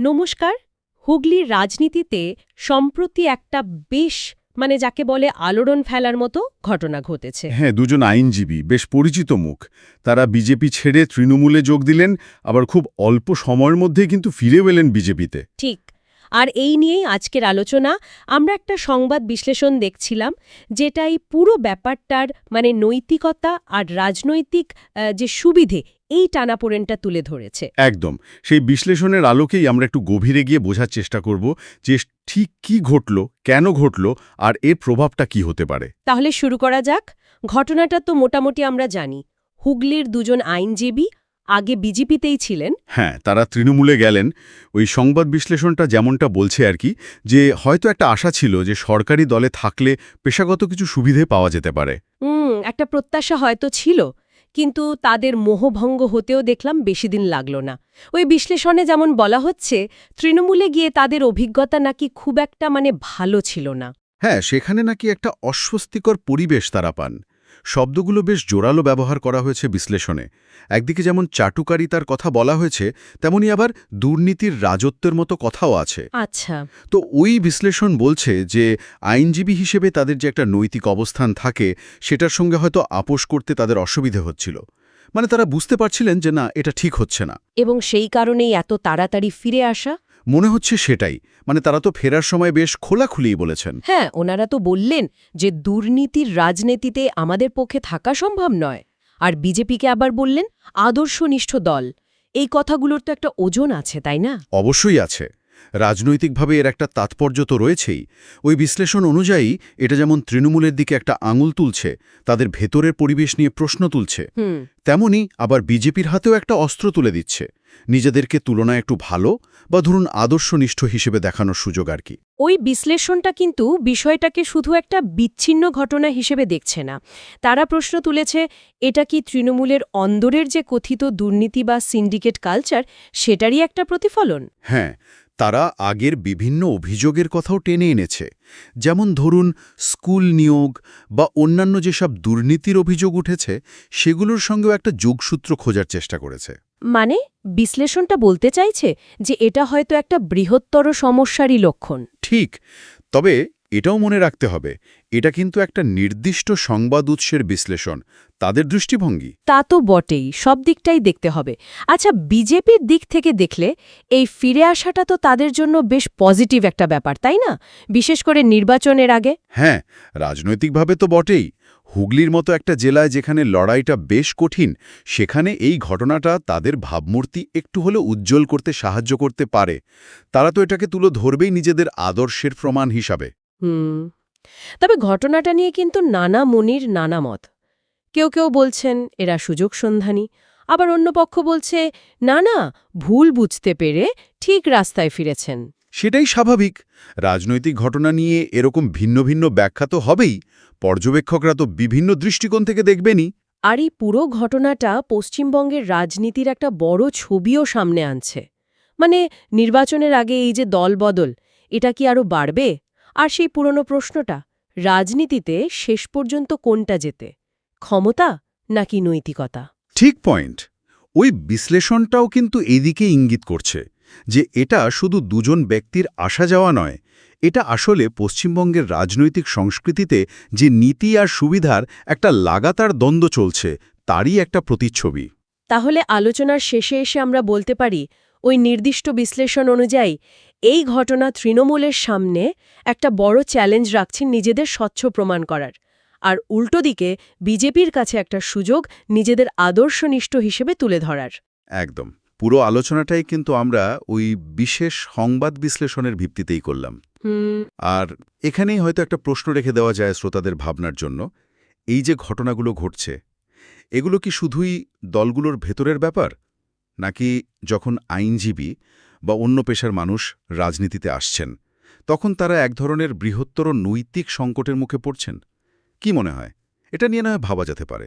নমস্কার হুগলির রাজনীতিতে সম্প্রতি একটা বেশ মানে যাকে বলে আলোড়ন ফেলার মতো ঘটনা ঘটেছে। হ্যাঁ দুজন আইনজীবী বেশ পরিচিত মুখ। তারা বিজেপি ছেড়ে তৃণমূলে যোগ দিলেন আবার খুব অল্প সময়ের মধ্যে কিন্তু ফিরে এলেন বিজেপিতে। ঠিক। আর এই নিয়েই আজকের আলোচনা। আমরা একটা সংবাদ বিশ্লেষণ দেখছিলাম যেটা এই পুরো ব্যাপারটার মানে নৈতিকতা আর রাজনৈতিক যে সুবিধে এই টানাপোড়েনটা তুলে ধরেছে। একদম। সেই বিশ্লেষণের আলোকেই আমরা একটু গভীরে গিয়ে বোঝার চেষ্টা করব যে ঠিক কি ঘটল কেন ঘটল আর এর প্রভাবটা কি হতে পারে। তাহলে শুরু করা যাক। ঘটনাটা তো মোটামুটি আমরা জানি। হুগলির দুজন আইনজীবী আগে বিজেপিতেই ছিলেন? হ্যাঁ তারা তৃণমূলে গেলেন। ওই সংবাদ বিশ্লেষণটা যেমনটা বলছে আর কি যে হয়তো একটা আশা ছিল যে সরকারি দলে থাকলে পেশাগত কিছু সুবিধে পাওয়া যেতে পারে। হুম একটা প্রত্যাশা হয়তো ছিল কিন্তু তাদের মোহভঙ্গ হতেও দেখলাম বেশি দিন লাগল না। ওই বিশ্লেষণে যেমন বলা হচ্ছে তৃণমূলে গিয়ে তাদের অভিজ্ঞতা নাকি খুব একটা মানে ভালো ছিল না। হ্যাঁ সেখানে নাকি একটা অস্বস্তিকর পরিবেশ তারা পান। শব্দগুলো বেশ জোরালো ব্যবহার করা হয়েছে বিশ্লেষণে। একদিকে যেমন চাটুকারিতার কথা বলা হয়েছে তেমনি আবার দুর্নীতির রাজত্বের মতো কথাও আছে। আচ্ছা। তো ওই বিশ্লেষণ বলছে যে আইনজীবী হিসেবে তাদের যে একটা নৈতিক অবস্থান থাকে সেটার সঙ্গে হয়তো আপোষ করতে তাদের অসুবিধে হচ্ছিল। মানে তারা বুঝতে পারছিলেন যে না এটা ঠিক হচ্ছে না। এবং সেই কারণেই এত তাড়াতাড়ি ফিরে আসা? মনে হচ্ছে সেটাই। মানে তারা তো ফেরার সময় বেশ খোলাখুলিই বলেছেন। হ্যাঁ ওনারা তো বললেন যে দুর্নীতির রাজনীতিতে আমাদের পক্ষে থাকা সম্ভব নয়। আর বিজেপিকে আবার বললেন আদর্শনিষ্ঠ দল। এই কথাগুলোর তো একটা ওজন আছে তাই না? অবশ্যই আছে। রাজনৈতিকভাবে এর একটা তাৎপর্য তো রয়েছেই। ওই বিশ্লেষণ অনুযায়ী এটা যেমন তৃণমূলের দিকে একটা আঙুল তুলছে তাদের ভেতরের পরিবেশ নিয়ে প্রশ্ন তুলছে তেমনি আবার বিজেপির হাতেও একটা অস্ত্র তুলে দিচ্ছে। নিজেদেরকে তুলনায় একটু ভালো বা ধরুন আদর্শনিষ্ঠ হিসেবে দেখানোর সুযোগ আর কি। ওই বিশ্লেষণটা কিন্তু বিষয়টাকে শুধু একটা বিচ্ছিন্ন ঘটনা হিসেবে দেখছে না। তারা প্রশ্ন তুলেছে এটা কি তৃণমূলের অন্দরের যে কথিত দুর্নীতি বা সিন্ডিকেট কালচার সেটারই একটা প্রতিফলন? হ্যাঁ তারা আগের বিভিন্ন অভিযোগের কথাও টেনে এনেছে। যেমন ধরুন স্কুল নিয়োগ বা অন্যান্য যেসব দুর্নীতির অভিযোগ উঠেছে সেগুলোর সঙ্গেও একটা যোগসূত্র খোঁজার চেষ্টা করেছে। মানে বিশ্লেষণটা বলতে চাইছে যে এটা হয়তো একটা বৃহত্তর সমস্যারই লক্ষণ। ঠিক তবে এটাও মনে রাখতে হবে এটা কিন্তু একটা নির্দিষ্ট সংবাদ উৎসের বিশ্লেষণ তাদের দৃষ্টিভঙ্গি। তা তো বটেই সব দিকটাই দেখতে হবে। আচ্ছা বিজেপির দিক থেকে দেখলে এই ফিরে আসাটা তো তাদের জন্য বেশ পজিটিভ একটা ব্যাপার তাই না? বিশেষ করে নির্বাচনের আগে। হ্যাঁ রাজনৈতিকভাবে তো বটেই। হুগলির মতো একটা জেলায় যেখানে লড়াইটা বেশ কঠিন সেখানে এই ঘটনাটা তাদের ভাবমূর্তি একটু হলেও উজ্জ্বল করতে সাহায্য করতে পারে। তারা তো এটাকে তুলো ধরবেই নিজেদের আদর্শের প্রমাণ হিসাবে। হুম। তবে ঘটনাটা নিয়ে কিন্তু নানা মনির নানা মত। কেউ কেউ বলছেন এরা সুযোগ সন্ধানী। আবার অন্য পক্ষ বলছে না না ভুল বুঝতে পেরে ঠিক রাস্তায় ফিরেছেন। সেটাই স্বাভাবিক। রাজনৈতিক ঘটনা নিয়ে এরকম ভিন্ন ভিন্ন ব্যাখ্যা তো হবেই। পর্যবেক্ষকরা তো বিভিন্ন দৃষ্টিকোণ থেকে দেখবেনই। আর এই পুরো ঘটনাটা পশ্চিমবঙ্গের রাজনীতির একটা বড় ছবিও সামনে আনছে। মানে নির্বাচনের আগে এই যে দলবদল এটা কি আরও বাড়বে? আর সেই পুরনো প্রশ্নটা রাজনীতিতে শেষ পর্যন্ত কোনটা যেতে ক্ষমতা নাকি নৈতিকতা? ঠিক পয়েন্ট। ওই বিশ্লেষণটাও কিন্তু এদিকে ইঙ্গিত করছে যে এটা শুধু দুজন ব্যক্তির আসা যাওয়া নয় এটা আসলে পশ্চিমবঙ্গের রাজনৈতিক সংস্কৃতিতে যে নীতি আর সুবিধার একটা লাগাতার দ্বন্দ্ব চলছে তারই একটা প্রতিচ্ছবি। তাহলে আলোচনার শেষে এসে আমরা বলতে পারি ওই নির্দিষ্ট বিশ্লেষণ অনুযায়ী এই ঘটনা তৃণমূলের সামনে একটা বড় চ্যালেঞ্জ রাখছেন নিজেদের স্বচ্ছ প্রমাণ করার। আর উল্টো দিকে বিজেপির কাছে একটা সুযোগ নিজেদের আদর্শনিষ্ঠ হিসেবে তুলে ধরার। একদম। পুরো আলোচনাটাই কিন্তু আমরা ওই বিশেষ সংবাদ বিশ্লেষণের ভিত্তিতেই করলাম। আর এখানেই হয়তো একটা প্রশ্ন রেখে দেওয়া যায় শ্রোতাদের ভাবনার জন্য এই যে ঘটনাগুলো ঘটছে এগুলো কি শুধুই দলগুলোর ভেতরের ব্যাপার? নাকি যখন আইনজীবী বা অন্য পেশার মানুষ রাজনীতিতে আসছেন, তখন তারা এক ধরনের বৃহত্তর নৈতিক সংকটের মুখে পড়ছেন? কি মনে হয়? এটা নিয়ে না ভাবা যেতে পারে।